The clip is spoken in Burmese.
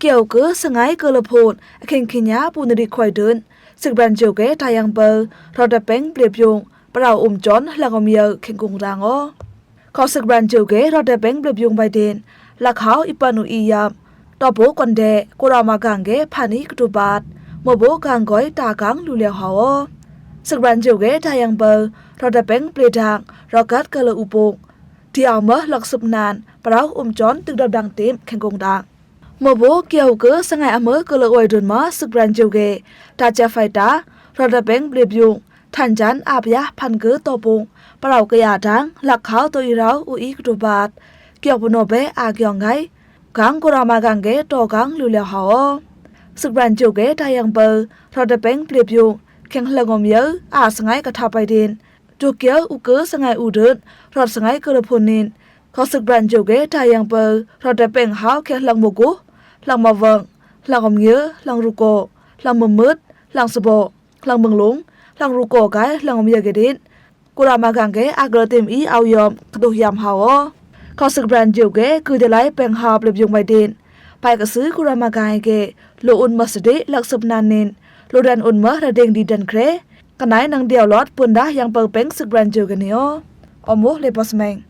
เกี่ยวกือสงายกะละโพดอคิงคิญญาปูนริခွိုက်ဒွန်းစစ်ဘန်ဂျိုကေတာယံပရော်ဒပင်းပလေပြုံပရာအုံဂျွန်လကမီယခင်ကုံရာငောခေါစစ်ဘန်ဂျိုကေရော်ဒပင်းပလေပြုံဘိုင်ဒင်လက်ခေါအပနူအီယမ်တော့ဘိုကွန်ဒေကိုရာမကန်ကေဖာနီကတူဘတ်မဘိုကန်ကိုတာကန်လူလေဟောစစ်ဘန်ဂျိုကေတာယံပရော်ဒပင်းပလေဒန်ရော့ကတ်ကလဥပုဒီအောင်မလက်စုပ်နန်ပရာအုံဂျွန်ตึกดับดังเต็มခင်ကုံဒါ မဘိုကေယုကစငိုင်အမကလဝဲဒွန်မစဂရန်ဂျိုဂေတာချဖိုက်တာရဒဘင်ဘလီဘယုံထန်ဂျန်အပယဖန်ကတောပုံပရောက်ကရဒန်းလက်ခေါတိုရရောဦးဤကဒဘတ်ကေယုဘနိုဘဲအာကျော်ငိုင်ဂန်ကိုရာမဂန်ဂေတောဂန်လူလဟောစဂရန်ဂျိုဂေတာယံဘရဒဘင်ဘလီဘယုံခင်လှငုံယအာစငိုင်ကထပိုက်တင်တိုကီယိုဥကစငိုင်ဥဒတ်ရဒစငိုင်ကရဖုန်နင်ခေါစဂရန်ဂျိုဂေတာယံဘရဒဘင်ဟောခေလှငုံကို งเข็งหลงอมเยออาสงายกะทาไปดินจูเกียวอุเกอสงายอุเดินรอดสงายกระพุนินขอสึกรันจูเกตายังเบอรอดเบงหาวเข็งหลังโมกุ lòng mà vâng lòng om nhớ lòng ru cổ lòng mờ mướt lòng sờ bộ lòng mừng lúng lòng ru cổ cái lòng om nhớ cái đến cô ra mà gang cái agro tìm ý ao yom đồ yam hao có sự brand diệu cái cứ để lại bèn họp lập dùng bài điện bài cái sứ cô ra mà gang cái lộ un mà sде lạc sụp nan nên lộ đàn un mà ra đeng đi đàn kre cái này năng điều lót bunda yang bờ bèn sự brand diệu cái này ô ông mua lấy boss man